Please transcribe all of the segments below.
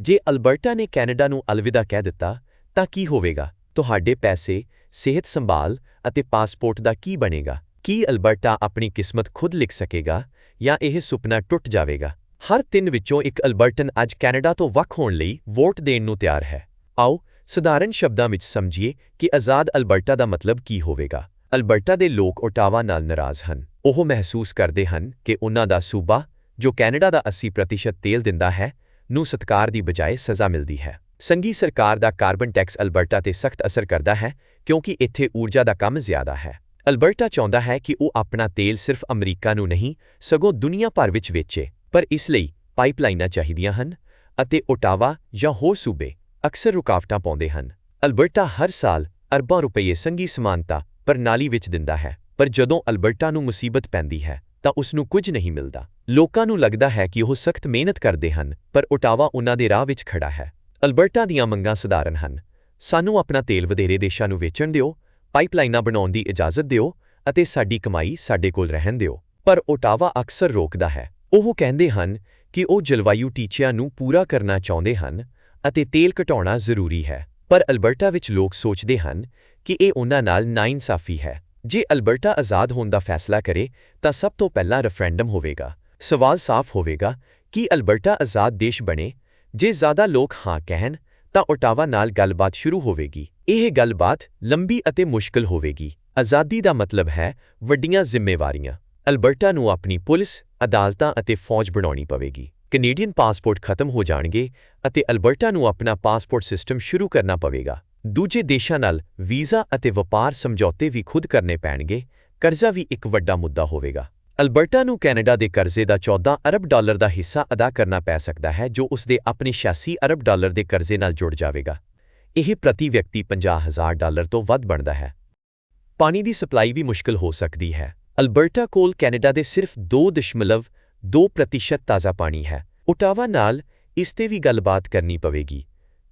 ਜੇ ਅਲਬਰਟਾ ਨੇ ਕੈਨੇਡਾ ਨੂੰ ਅਲਵਿਦਾ ਕਹਿ ਦਿੱਤਾ, ਤਾਂ ਕੀ ਹੋਵੇਗਾ? ਤੁਹਾਡੇ ਪੈਸੇ, ਸਿਹਤ ਸੰਭਾਲ ਅਤੇ ਪਾਸਪੋਰਟ ਦਾ ਕੀ ਬਣੇਗਾ? ਕੀ ਅਲਬਰਟਾ ਆਪਣੀ ਕਿਸਮਤ ਖੁਦ ਲਿਖ ਸਕੇਗਾ ਜਾਂ ਇਹ ਸੁਪਨਾ ਟੁੱਟ ਜਾਵੇਗਾ? ਹਰ ਤਿੰਨ ਵਿੱਚੋਂ ਇੱਕ ਅਲਬਰਟਨ ਅੱਜ ਕੈਨੇਡਾ ਤੋਂ ਵੱਖ ਹੋਣ ਲਈ ਵੋਟ ਦੇਣ ਨੂੰ ਤਿਆਰ ਹੈ। ਆਓ, ਸਧਾਰਨ ਸ਼ਬਦਾਂ ਵਿੱਚ ਸਮਝੀਏ ਕਿ ਆਜ਼ਾਦ ਅਲਬਰਟਾ ਦਾ ਮਤਲਬ ਕੀ ਹੋਵੇਗਾ। ਅਲਬਰਟਾ ਦੇ ਲੋਕ ਓਟਾਵਾ ਨਾਲ ਨਾਰਾਜ਼ ਹਨ। ਉਹ ਮਹਿਸੂਸ ਕਰਦੇ ਹਨ ਕਿ ਉਹਨਾਂ ਦਾ ਸੂਬਾ, ਜੋ ਕੈਨੇਡਾ ਦਾ 80% ਤੇਲ ਦਿੰਦਾ ਹੈ ਨੂੰ ਸਤਕਾਰ ਦੀ ਬਜਾਏ ਸਜ਼ਾ ਮਿਲਦੀ ਹੈ। ਸੰਘੀ ਸਰਕਾਰ ਦਾ ਕਾਰਬਨ ਟੈਕਸ ਅਲਬਰਟਾ ਤੇ ਸਖਤ ਅਸਰ ਕਰਦਾ ਹੈ, ਕਿਉਂਕਿ ਇੱਥੇ ਊਰਜਾ ਦਾ ਕੰਮ ਜ਼ਿਆਦਾ ਹੈ। ਅਲਬਰਟਾ ਚਾਹੁੰਦਾ ਹੈ ਕਿ ਉਹ ਆਪਣਾ ਤੇਲ ਸਿਰਫ ਅਮਰੀਕਾ ਨੂੰ ਨਹੀਂ, ਸਗੋਂ ਦੁਨੀਆ ਭਰ ਵਿੱਚ ਵੇਚੇ, ਪਰ ਇਸ ਲਈ ਪਾਈਪਲਾਈਨਾਂ ਚਾਹੀਦੀਆਂ ਹਨ ਅਤੇ ਓਟਾਵਾ ਜਾਂ ਹੋਰ ਸੂਬੇ ਅਕਸਰ ਰੁਕਾਵਟਾਂ ਪਾਉਂਦੇ ਹਨ। ਅਲਬਰਟਾ ਹਰ ਸਾਲ ਅਰਬਾਂ ਰੁਪਏ ਸੰਘੀ ਸਮਾਨਤਾ ਪ੍ਰਣਾਲੀ ਵਿੱਚ ਦਿੰਦਾ ਹੈ, ਪਰ ਜਦੋਂ ਅਲਬਰਟਾ ਨੂੰ ਮੁਸੀਬਤ ਪੈਂਦੀ ਹੈ ਤਾਂ ਉਸ ਨੂੰ ਕੁਝ ਨਹੀਂ ਮਿਲਦਾ। ਲੋਕਾਂ ਨੂੰ ਲੱਗਦਾ ਹੈ ਕਿ ਉਹ ਸਖਤ ਮਿਹਨਤ ਕਰਦੇ ਹਨ, ਪਰ ਓਟਾਵਾ ਉਹਨਾਂ ਦੇ ਰਾਹ ਵਿੱਚ ਖੜਾ ਹੈ। ਅਲਬਰਟਾ ਦੀਆਂ ਮੰਗਾਂ ਸਧਾਰਨ ਹਨ। ਸਾਨੂੰ ਆਪਣਾ ਤੇਲ ਵਧੇਰੇ ਦੇਸ਼ਾਂ ਨੂੰ ਵੇਚਣ ਦਿਓ, ਪਾਈਪਲਾਈਨਾਂ ਬਣਾਉਣ ਦੀ ਇਜਾਜ਼ਤ ਦਿਓ ਅਤੇ ਸਾਡੀ ਕਮਾਈ ਸਾਡੇ ਕੋਲ ਰਹਿਣ ਦਿਓ। ਪਰ ਓਟਾਵਾ ਅਕਸਰ ਰੋਕਦਾ ਹੈ। ਉਹ ਕਹਿੰਦੇ ਹਨ ਕਿ ਉਹ ਜਲਵਾਯੂ ਟੀਚਿਆਂ ਨੂੰ ਪੂਰਾ ਕਰਨਾ ਚਾਹੁੰਦੇ ਹਨ ਅਤੇ ਤੇਲ ਘਟਾਉਣਾ ਜ਼ਰੂਰੀ ਹੈ। ਪਰ ਅਲਬਰਟਾ ਵਿੱਚ ਲੋਕ ਸੋਚਦੇ ਹਨ ਕਿ ਇਹ ਉਹਨਾਂ ਨਾਲ ਨਾਇਨਸਾਫੀ ਹੈ। ਜੇ ਅਲਬਰਟਾ ਆਜ਼ਾਦ ਹੋਣ ਦਾ ਫੈਸਲਾ ਕਰੇ, ਤਾਂ ਸਭ ਤੋਂ ਪਹਿਲਾਂ ਰੈਫਰੈਂਡਮ ਹੋਵੇਗਾ। ਸਵਾਲ ਸਾਫ਼ ਹੋਵੇਗਾ ਕਿ ਅਲਬਰਟਾ ਆਜ਼ਾਦ ਦੇਸ਼ ਬਣੇ, ਜੇ ਜ਼ਿਆਦਾ ਲੋਕ ਹਾਂ ਕਹਿਣ, ਤਾਂ ਓਟਾਵਾ ਨਾਲ ਗੱਲਬਾਤ ਸ਼ੁਰੂ ਹੋਵੇਗੀ। ਇਹ ਗੱਲਬਾਤ ਲੰਬੀ ਅਤੇ ਮੁਸ਼ਕਲ ਹੋਵੇਗੀ। ਆਜ਼ਾਦੀ ਦਾ ਮਤਲਬ ਹੈ ਵੱਡੀਆਂ ਜ਼ਿੰਮੇਵਾਰੀਆਂ। ਅਲਬਰਟਾ ਨੂੰ ਆਪਣੀ ਪੁਲਿਸ, ਅਦਾਲਤਾਂ ਅਤੇ ਫੌਜ ਬਣਾਉਣੀ ਪਵੇਗੀ। ਕੈਨੇਡੀਅਨ ਪਾਸਪੋਰਟ ਖਤਮ ਹੋ ਜਾਣਗੇ ਅਤੇ ਅਲਬਰਟਾ ਨੂੰ ਆਪਣਾ ਪਾਸਪੋਰਟ ਸਿਸਟਮ ਸ਼ੁਰੂ ਕਰਨਾ ਪਵੇਗਾ। ਦੂਜੇ ਦੇਸ਼ਾਂ ਨਾਲ ਵੀਜ਼ਾ ਅਤੇ ਵਪਾਰ ਸਮਝੌਤੇ ਵੀ ਖੁਦ ਕਰਨੇ ਪੈਣਗੇ, ਕਰਜ਼ਾ ਵੀ ਇੱਕ ਵੱਡਾ ਮੁੱਦਾ ਹੋਵੇਗਾ। ਅਲਬਰਟਾ ਨੂੰ ਕੈਨੇਡਾ ਦੇ ਕਰਜ਼ੇ ਦਾ 14 ਅਰਬ ਡਾਲਰ ਦਾ ਹਿੱਸਾ ਅਦਾ ਕਰਨਾ ਪੈ ਸਕਦਾ ਹੈ, ਜੋ ਉਸ ਦੇ ਆਪਣੇ 86 ਅਰਬ ਡਾਲਰ ਦੇ ਕਰਜ਼ੇ ਨਾਲ ਜੁੜ ਜਾਵੇਗਾ। ਇਹ ਪ੍ਰਤੀ ਵਿਅਕਤੀ 50000 ਡਾਲਰ ਤੋਂ ਵੱਧ ਬਣਦਾ ਹੈ। ਪਾਣੀ ਦੀ ਸਪਲਾਈ ਵੀ ਮੁਸ਼ਕਲ ਹੋ ਸਕਦੀ ਹੈ। ਅਲਬਰਟਾ ਕੋਲ ਕੈਨੇਡਾ ਦੇ ਸਿਰਫ 2.2% ਤਾਜ਼ਾ ਪਾਣੀ ਹੈ। ਓਟਾਵਾ ਨਾਲ ਇਸ ਤੇ ਵੀ ਗੱਲਬਾਤ ਕਰਨੀ ਪਵੇਗੀ।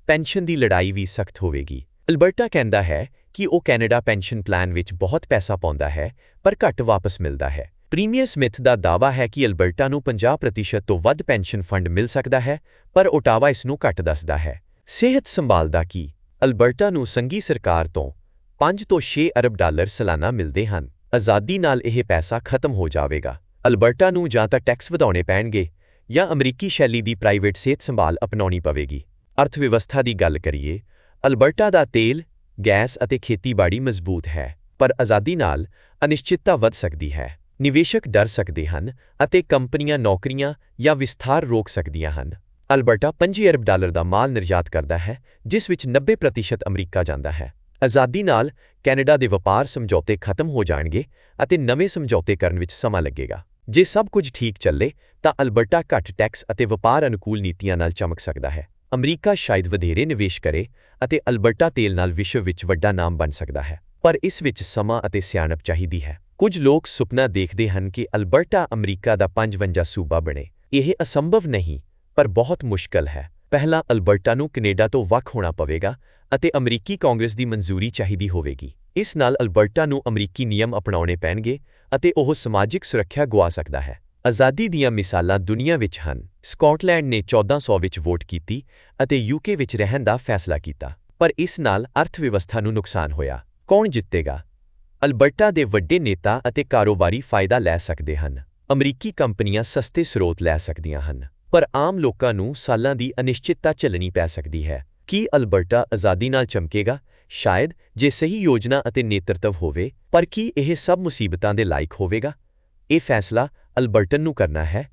ਪੈਨਸ਼ਨ ਦੀ ਲੜਾਈ ਵੀ ਸਖਤ ਹੋਵੇਗੀ। ਅਲਬਰਟਾ ਕਹਿੰਦਾ ਹੈ ਕਿ ਉਹ ਕੈਨੇਡਾ ਪੈਨਸ਼ਨ ਪਲਾਨ ਵਿੱਚ ਬਹੁਤ ਪੈਸਾ ਪਾਉਂਦਾ ਹੈ, ਪਰ ਘੱਟ ਵਾਪਸ ਮਿਲਦਾ ਹੈ। ਪ੍ਰੀਮੀਅਰ ਸਮਿਥ ਦਾ ਦਾਅਵਾ ਹੈ ਕਿ ਅਲਬਰਟਾ ਨੂੰ 50% ਤੋਂ ਵੱਧ ਪੈਨਸ਼ਨ ਫੰਡ ਮਿਲ ਸਕਦਾ ਹੈ, ਪਰ ਓਟਾਵਾ ਇਸ ਨੂੰ ਘੱਟ ਦੱਸਦਾ ਹੈ। ਸਿਹਤ ਸੰਭਾਲ ਦਾ ਕੀ? ਅਲਬਰਟਾ ਨੂੰ ਸੰਘੀ ਸਰਕਾਰ ਤੋਂ 5 ਤੋਂ 6 ਅਰਬ ਡਾਲਰ ਸਾਲਾਨਾ ਮਿਲਦੇ ਹਨ। ਆਜ਼ਾਦੀ ਨਾਲ ਇਹ ਪੈਸਾ ਖਤਮ ਹੋ ਜਾਵੇਗਾ। ਅਲਬਰਟਾ ਨੂੰ ਜਾਂ ਤਾਂ ਟੈਕਸ ਵਧਾਉਣੇ ਪੈਣਗੇ ਜਾਂ ਅਮਰੀਕੀ ਸ਼ੈਲੀ ਦੀ ਪ੍ਰਾਈਵੇਟ ਸਿਹਤ ਸੰਭਾਲ ਅਪਣਾਉਣੀ ਪਵੇਗੀ। ਅਰਥ ਵਿਵਸਥਾ ਦੀ ਗੱਲ ਕਰੀਏ, ਅਲਬਰਟਾ ਦਾ ਤੇਲ, ਗੈਸ ਅਤੇ ਖੇਤੀਬਾੜੀ ਮਜ਼ਬੂਤ ਹੈ, ਪਰ ਆਜ਼ਾਦੀ ਨਾਲ ਅਨਿਸ਼ਚਿਤਤਾ ਵੱਧ ਸਕਦੀ ਹੈ, ਨਿਵੇਸ਼ਕ ਡਰ ਸਕਦੇ ਹਨ ਅਤੇ ਕੰਪਨੀਆਂ ਨੌਕਰੀਆਂ ਜਾਂ ਵਿਸਥਾਰ ਰੋਕ ਸਕਦੀਆਂ ਹਨ। ਅਲਬਰਟਾ 5 ਅਰਬ ਡਾਲਰ ਦਾ ਮਾਲ ਨਿਰਯਾਤ ਕਰਦਾ ਹੈ, ਜਿਸ ਵਿੱਚ 90% ਅਮਰੀਕਾ ਜਾਂਦਾ ਹੈ। ਆਜ਼ਾਦੀ ਨਾਲ ਕੈਨੇਡਾ ਦੇ ਵਪਾਰ ਸਮਝੌਤੇ ਖਤਮ ਹੋ ਜਾਣਗੇ ਅਤੇ ਨਵੇਂ ਸਮਝੌਤੇ ਕਰਨ ਵਿੱਚ ਸਮਾਂ ਲੱਗੇਗਾ। ਜੇ ਸਭ ਕੁਝ ਠੀਕ ਚੱਲੇ, ਤਾਂ ਅਲਬਰਟਾ ਘੱਟ ਟੈਕਸ ਅਤੇ ਵਪਾਰ ਅਨੁਕੂਲ ਨੀਤੀਆਂ ਨਾਲ ਚਮਕ ਸਕਦਾ ਹੈ। ਅਮਰੀਕਾ ਸ਼ਾਇਦ ਵਧੇਰੇ ਨਿਵੇਸ਼ ਕਰੇ ਅਤੇ ਅਲਬਰਟਾ ਤੇਲ ਨਾਲ ਵਿਸ਼ਵ ਵਿੱਚ ਵੱਡਾ ਨਾਮ ਬਣ ਸਕਦਾ ਹੈ, ਪਰ ਇਸ ਵਿੱਚ ਸਮਾਂ ਅਤੇ ਸਿਆਣਪ ਚਾਹੀਦੀ ਹੈ। ਕੁਝ ਲੋਕ ਸੁਪਨਾ ਦੇਖਦੇ ਹਨ ਕਿ ਅਲਬਰਟਾ ਅਮਰੀਕਾ ਦਾ 55 ਸੂਬਾ ਬਣੇ। ਇਹ ਅਸੰਭਵ ਨਹੀਂ, ਪਰ ਬਹੁਤ ਮੁਸ਼ਕਲ ਹੈ। ਪਹਿਲਾਂ ਅਲਬਰਟਾ ਨੂੰ ਕੈਨੇਡਾ ਤੋਂ ਵੱਖ ਹੋਣਾ ਪਵੇਗਾ ਅਤੇ ਅਮਰੀਕੀ ਕਾਂਗਰਸ ਦੀ ਮਨਜ਼ੂਰੀ ਚਾਹੀਦੀ ਹੋਵੇਗੀ। ਇਸ ਨਾਲ ਅਲਬਰਟਾ ਨੂੰ ਅਮਰੀਕੀ ਨਿਯਮ ਅਪਣਾਉਣੇ ਪੈਣਗੇ ਅਤੇ ਉਹ ਸਮਾਜਿਕ ਸੁਰੱਖਿਆ ਗਵਾ ਸਕਦਾ ਹੈ। ਆਜ਼ਾਦੀ ਦੀਆਂ ਮਿਸਾਲਾਂ ਦੁਨੀਆ ਵਿੱਚ ਹਨ। ਸਕਾਟਲੈਂਡ ਨੇ 1400 ਵਿੱਚ ਵੋਟ ਕੀਤੀ ਅਤੇ ਯੂਕੇ ਵਿੱਚ ਰਹਿਣ ਦਾ ਫੈਸਲਾ ਕੀਤਾ, ਪਰ ਇਸ ਨਾਲ ਅਰਥ ਵਿਵਸਥਾ ਨੂੰ ਨੁਕਸਾਨ ਹੋਇਆ। ਕੌਣ ਜਿੱਤੇਗਾ? ਅਲਬਰਟਾ ਦੇ ਵੱਡੇ ਨੇਤਾ ਅਤੇ ਕਾਰੋਬਾਰੀ ਫਾਇਦਾ ਲੈ ਸਕਦੇ ਹਨ। ਅਮਰੀਕੀ ਕੰਪਨੀਆਂ ਸਸਤੇ ਸਰੋਤ ਲੈ ਸਕਦੀਆਂ ਹਨ, ਪਰ ਆਮ ਲੋਕਾਂ ਨੂੰ ਸਾਲਾਂ ਦੀ ਅਨਿਸ਼ਚਿਤਤਾ ਝੱਲਣੀ ਪੈ ਸਕਦੀ ਹੈ। ਕੀ ਅਲਬਰਟਾ ਆਜ਼ਾਦੀ ਨਾਲ ਚਮਕੇਗਾ? ਸ਼ਾਇਦ, ਜੇ ਸਹੀ ਯੋਜਨਾ ਅਤੇ ਨੇਤਰਤਵ ਹੋਵੇ, ਪਰ ਕੀ ਇਹ ਸਭ ਮੁਸੀਬਤਾਂ ਦੇ ਲਾਇਕ ਹੋਵੇਗਾ? ਇਹ ਫੈਸਲਾ ਅਲਬਰਟਨ ਨੂੰ ਕਰਨਾ ਹੈ।